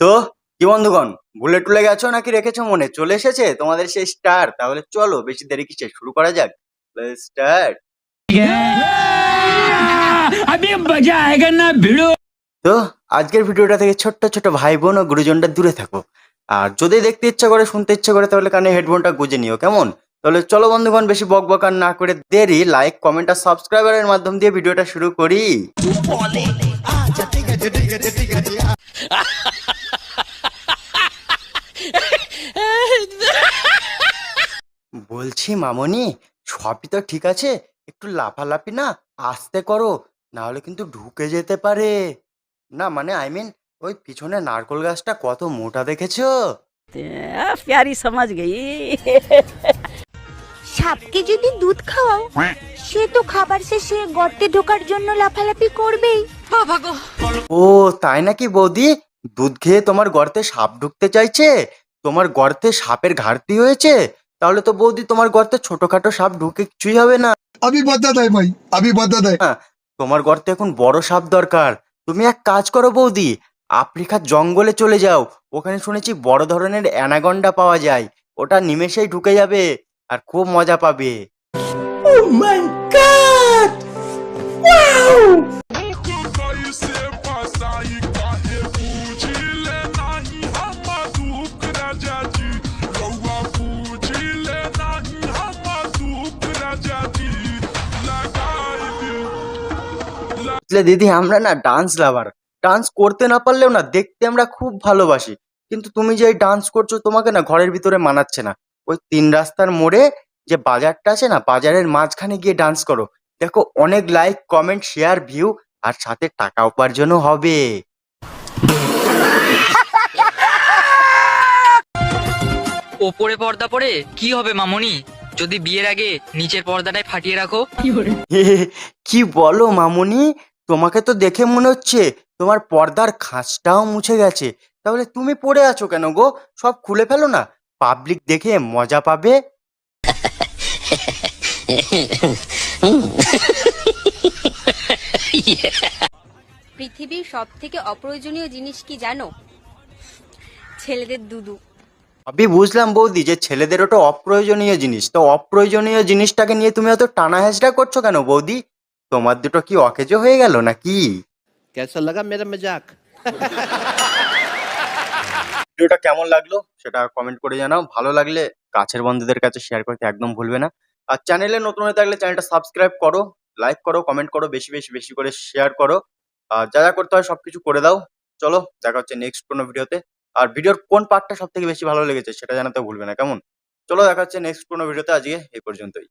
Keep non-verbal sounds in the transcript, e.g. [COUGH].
তো কি বন্ধুগণ ভুলে টুলে গেছো নাকি রেখেছো মনে? চলে এসেছে? তোমাদের সেই স্টার তাহলে চলো বেশি দেরি কিসে শুরু করা যাক। স্টার্ট তো আজকের ভিডিওটা থেকে ছোট্ট ছোট ভাই বোন ও গুরুজনটা দূরে থাকো। আর যদি দেখতে ইচ্ছা করে শুনতে ইচ্ছা করে তাহলে কানে হেডফোনটা গুজে নিও কেমন? তাহলে চলো বন্ধুগণ বেশি বক বকার না করে দেরি লাইক কমেন্ট আর সাবস্ক্রাইবারের মাধ্যম দিয়ে ভিডিওটা শুরু করি। বলছি মামনি সবই তো ঠিক আছে একটু লাফালাফি না আস্তে করো না হলে কিন্তু ঢুকে যেতে পারে। না মানে আই মিন ওই পিছনে নারকোল গাছটা কত মোটা দেখেছ? প্যারি সমাজ গেই। সাপকে যদি দুধ খাওয়াও সে তো খাবার শেষে গর্তে ঢোকার জন্য লাফালাফি করবেই। ও তাই নাকি বৌদি? দুধ খেয়ে তোমার গর্তে সাপ ঢুকতে চাইছে? তোমার গর্তে সাপের ঘাটতি হয়েছে? তাহলে তো বৌদি তোমার গর্তে ছোটখাটো সাপ ঢুকে কিছুই হবে না। আমি বাধা দেয় ভাই আমি বাধা দেয়। হ্যাঁ তোমার গর্তে এখন বড় সাপ দরকার। তুমি এক কাজ করো বৌদি আফ্রিকার জঙ্গলে চলে যাও। ওখানে শুনেছি বড় ধরনের অ্যানাগন্ডা পাওয়া যায়। ওটা নিমেষেই ঢুকে যাবে আর খুব মজা পাবে। ও মাই গড বুঝলে দিদি আমরা না ডান্স লাভার ডান্স করতে না পারলেও না দেখতে আমরা খুব ভালোবাসি। কিন্তু তুমি যে ডান্স করছ তোমাকে না ঘরের ভিতরে মানাচ্ছে না। ওই তিন রাস্তার মোড়ে যে বাজারটা আছে না বাজারের মাঝখানে গিয়ে ডান্স করো। দেখো অনেক লাইক কমেন্ট শেয়ার ভিউ আর সাথে টাকা উপার্জনও হবে। ওপরে পর্দা পরে কি হবে মামনি? যদি বিয়ের আগে নিচের পর্দাটাই ফাটিয়ে রাখো। [LAUGHS] কি বলো মামুনি? তোমাকে তো দেখে মনে হচ্ছে তোমার পর্দার খাঁজটাও মুছে গেছে। তাহলে তুমি পড়ে আছো কেন গো? সব খুলে ফেলো না। পাবলিক দেখে মজা পাবে। পৃথিবীর সব থেকে অপ্রয়োজনীয় জিনিস কি জানো? ছেলেদের দুদু। আমি বুঝলাম বৌদি যে ছেলেদের ওটা অপ্রয়োজনীয় জিনিস। তো অপ্রয়োজনীয় জিনিসটাকে নিয়ে তুমি অত টানা হেঁচড়া করছ কেন বৌদি? তোমার দুটো কি অকেজো হয়ে গেল নাকি? কেসা লাগা মেরা মজাক? ভিডিওটা কেমন লাগল সেটা কমেন্ট করে জানাও। ভালো লাগলে কাছের বন্ধুদের কাছে শেয়ার করতে একদম ভুলবে না। আর চ্যানেলে নতুন হয়ে থাকলে চ্যানেলটা সাবস্ক্রাইব করো লাইক করো কমেন্ট করো বেশি বেশি বেশি করে শেয়ার করো। আর যা যা করতে হয় সবকিছু করে দাও। চলো দেখা হচ্ছে নেক্সট কোনো ভিডিওতে। আর ভিডিওর কোন পার্টটা সব থেকে বেশি ভালো লেগেছে সেটা জানাতে ভুলবে না কেমন? চলো দেখা হচ্ছে নেক্সট কোনো ভিডিওতে আজকে এই পর্যন্তই।